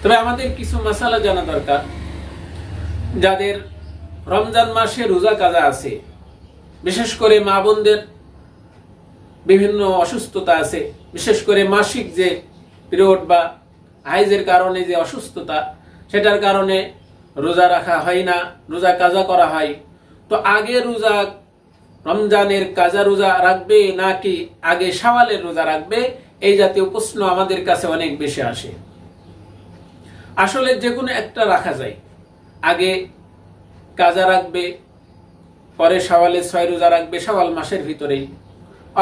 তবে আমাদের কিছু মশালা জানা দরকার। যাদের রমজান মাসে রোজা কাজা আছে, বিশেষ করে মা বোনদের বিভিন্ন অসুস্থতা আছে, বিশেষ করে মাসিক যে পিরিয়ড বা হাইজের কারণে যে অসুস্থতা, সেটার কারণে রোজা রাখা হয় না, রোজা কাজা করা হয়। তো আগে রোজা রমজানের কাজা রোজা রাখবে নাকি আগে সাওয়ালের রোজা রাখবে, এই জাতীয় প্রশ্ন আমাদের কাছে অনেক বেশি আসে। আসলে যে কোনো একটা রাখা যায়। আগে কাজা রাখবে, পরে সাওয়ালের ছয় রোজা রাখবে সাওয়াল মাসের ভিতরেই।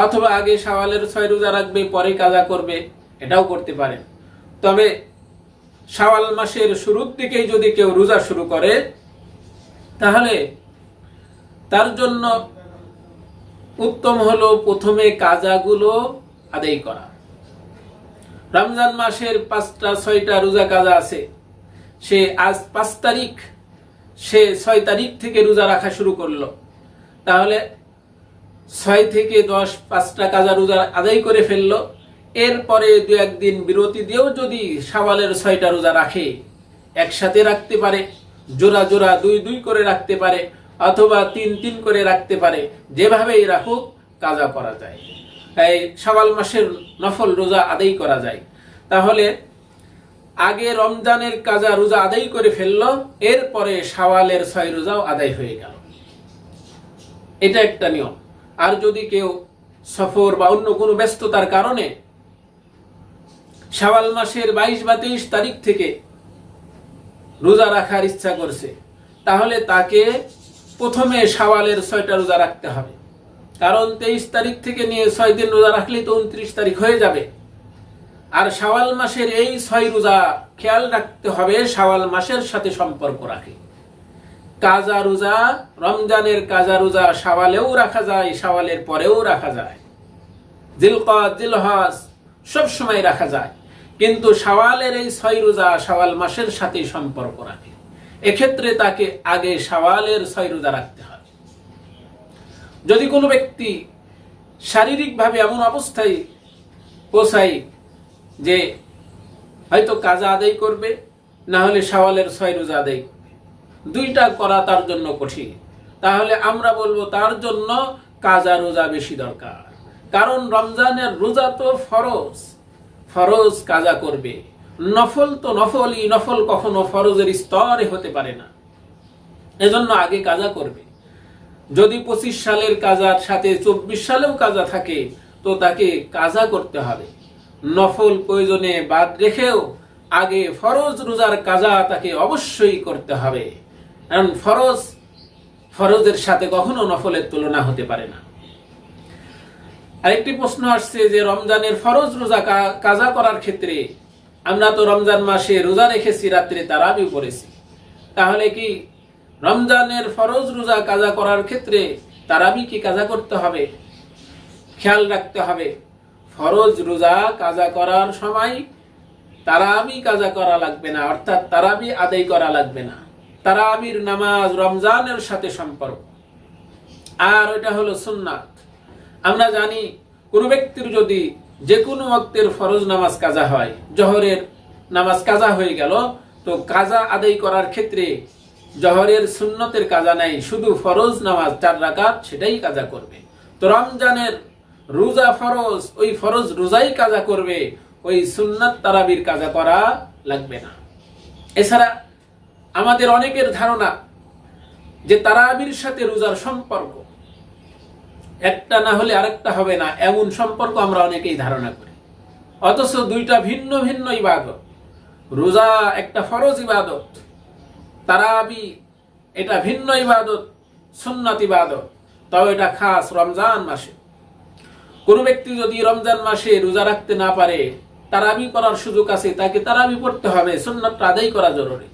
অথবা আগে সাওয়ালের ছয় রোজা রাখবে, পরে কাজা করবে, এটাও করতে পারেন। তবে সাওয়াল মাসের শুরুর দিকেই যদি কেউ রোজা শুরু করে, তাহলে তার জন্য উত্তম হলো প্রথমে কাজাগুলো আদায় করা। রমজান মাসের পাঁচটা, ছয়টা রোজা কাজা আছে। সে আজ পাঁচ তারিখ, সে ছয় তারিখ থেকে রোজা রাখা শুরু করল। তাহলে ছয় থেকে দশ পাঁচটা কাজা রোজা আদায় করে ফেলল। এরপরে দু একদিন বিরতি দিয়েও যদি সাওয়ালের ছয়টা রোজা রাখে, একসাথে রাখতে পারে, জোড়া জোড়া দুই দুই করে রাখতে পারে, অথবা তিন তিন করে রাখতে পারে, যেভাবেই রাখুক, কাজা করা যায়। সাওয়াল মাসের নফল রোজা আদায় করা যায়। তাহলে আগে রমজানের কাজা রোজা আদায় করে ফেলল, এরপরে সাওয়ালের ছয় রোজাও আদায় হয়ে গেল। এটা একটা নিয়ম। আর যদি কেউ সফর বা অন্য কোনো ব্যস্ততার কারণে শাওয়াল মাসের বাইশ বা তেইশ তারিখ থেকে রোজা রাখার ইচ্ছা করছে, তাহলে তাকে প্রথমে শাওয়ালের ছয়টা রোজা রাখতে হবে। কারণ তেইশ তারিখ থেকে নিয়ে ছয় দিন রোজা রাখলেই তো উনত্রিশ তারিখ হয়ে যাবে। আর শাওয়াল মাসের এই ছয় রোজা খেয়াল রাখতে হবে, শাওয়াল মাসের সাথে সম্পর্ক রাখে। কাজা রোজা, রমজানের কাজা রোজা শাওয়ালেও রাখা যায়, শাওয়ালের পরেও রাখা যায়। জিলকদ জিলহজ সব সময় রাখা যায়। কিন্তু শাওয়ালের এই ছয় রোজা শাওয়াল মাসের সাথে সম্পর্ক রাখে। এক্ষেত্রে তাকে আগে শাওয়ালের ছয় রোজা রাখতে হয়। যদি কোনো ব্যক্তি শারীরিকভাবে এমন অবস্থায় পৌঁছায় যে হয়তো কাজা আদায় করবে, না হলে শাওয়ালের ছয় রোজা আদায় দুইটা করা তার জন্য কঠিন। তাহলে আমরা বলব তার জন্য কাজা রোজা বেশি দরকার। কারণ রমজানের রোজা তো ফরজ ফরজ কাজা করবে। নফল তো নফলই, নফল কখনো ফরজের স্তরে হতে পারে না। এজন্য আগে কাজা করবে। যদি পঁচিশ সালের কাজার সাথে চব্বিশ সালেও কাজা থাকে, তো তাকে কাজা করতে হবে। নফল প্রয়োজনে বাদ রেখেও আগে ফরজ রোজার কাজা তাকে অবশ্যই করতে হবে। কারণ ফরজ, ফরজের সাথে কখনো নফলের তুলনা হতে পারে না। আরেকটি প্রশ্ন আসছে যে, রমজানের ফরজ রোজা কাজা করার ক্ষেত্রে আমরা তো রমজান মাসে রোজা রেখেছি, রাত্রে তারাবি পড়েছি। তাহলে কি রমজানের ফরজ রোজা কাজা করার ক্ষেত্রে তারাবি কি কাজা করতে হবে? খেয়াল রাখতে হবে। ফরজ রোজা কাজা করার সময় তারাবি কাজা করা লাগবে না, অর্থাৎ তারাবি আদায় করা লাগবে না। তারাবির নামাজ রমজানের সাথে সম্পর্ক। আর ওটা হলো সুন্নাত। আমরা জানি কোন ব্যক্তির যদি যে কোনো ওয়াক্তের ফরজ নামাজ কাজা হয়, জহরের নামাজ কাজা হয়ে গেল, তো কাজা আদায় করার ক্ষেত্রে জহরের সুন্নতের কাজা নাই, শুধু ফরজ নামাজ চার রাকাত সেটাই কাজা করবে। তো রমজানের রোজা ফরজ, ওই ফরজ রোজাই কাজা করবে, ওই সুন্নাত তারাবির কাজা করা লাগবে না। এছাড়া আমাদের অনেকের ধারণা যে তারাবির সাথে রোজার সম্পর্ক, একটা না হলে আরেকটা হবে না, এমন সম্পর্ক আমরা অনেকেই ধারণা করি। অথচ দুইটা ভিন্ন ভিন্ন ইবাদত। রোজা একটা ফরজ ইবাদত তারাবি এটা ভিন্ন ইবাদত, সুন্নত ইবাদত তবে এটা খাস রমজান মাসে। কোনো ব্যক্তি যদি রমজান মাসে রোজা রাখতে না পারে তারাবি করার সুযোগ আছে, তাকে তারাবি পড়তে হবে, সুন্নতটা আদায় করা জরুরি।